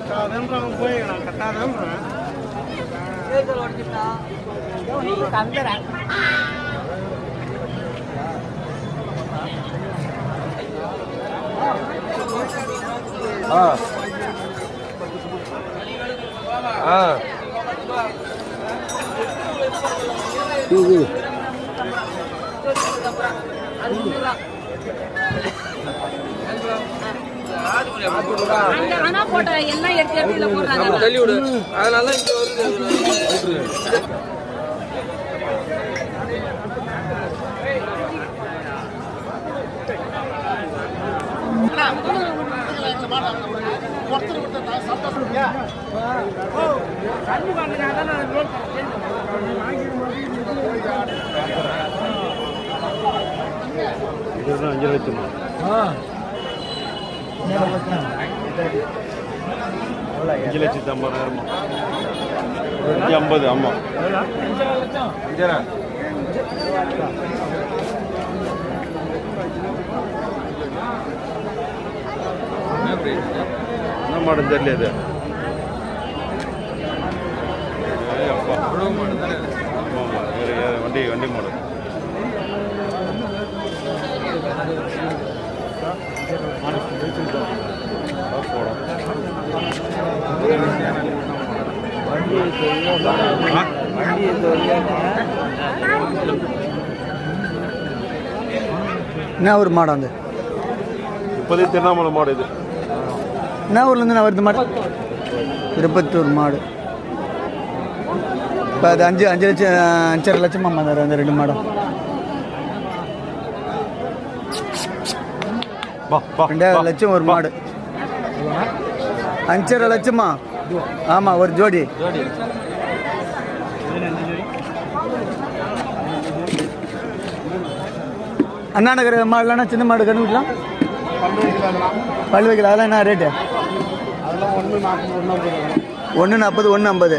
கட்டாதன்றான் போய் நான் கட்டாதன்றான் ஆ ஆ இது ஆனா போட்ட எல்லாம் எடுத்து எடுத்து இதுல போடுறாங்க தள்ளி விடு அதனால தான் இதுதான் அஞ்சு லட்சம் அஞ்சு லட்சத்தி ஐம்பதாயிரமா நூற்றி ஐம்பது ஆமாம் அஞ்சரா. என்ன மாடம் தெரியல இது. வண்டி வண்டி மாடல் என்ன ஊர் மாடம் வந்து? இப்போதைக்கு திருவண்ணாமலை மாடு இது. என்ன ஊர்லேருந்து நான் வருது மாடு? திருப்பத்தூர் மாடு. இப்போ அது அஞ்சு அஞ்சு லட்சம் அஞ்சரை லட்சமா மாதாரு அந்த ரெண்டு மாடம். ரெண்டாயிரம் லட்சம் ஒரு மாடு. அஞ்சரை லட்சமா? ஆமாம் ஒரு ஜோடி. அண்ணா நகர் மாடுலன்னா சின்ன மாடு கண்ணு விடலாம் பல் வைக்கல அதெல்லாம் என்ன ரேட்டு ஒன்று நாற்பது ஒன்று ஐம்பது.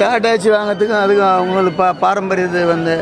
டாட்டாச்சி வாங்கிறதுக்கும் அதுக்கும் அவங்களுக்கு பா பாரம்பரிய இது வந்து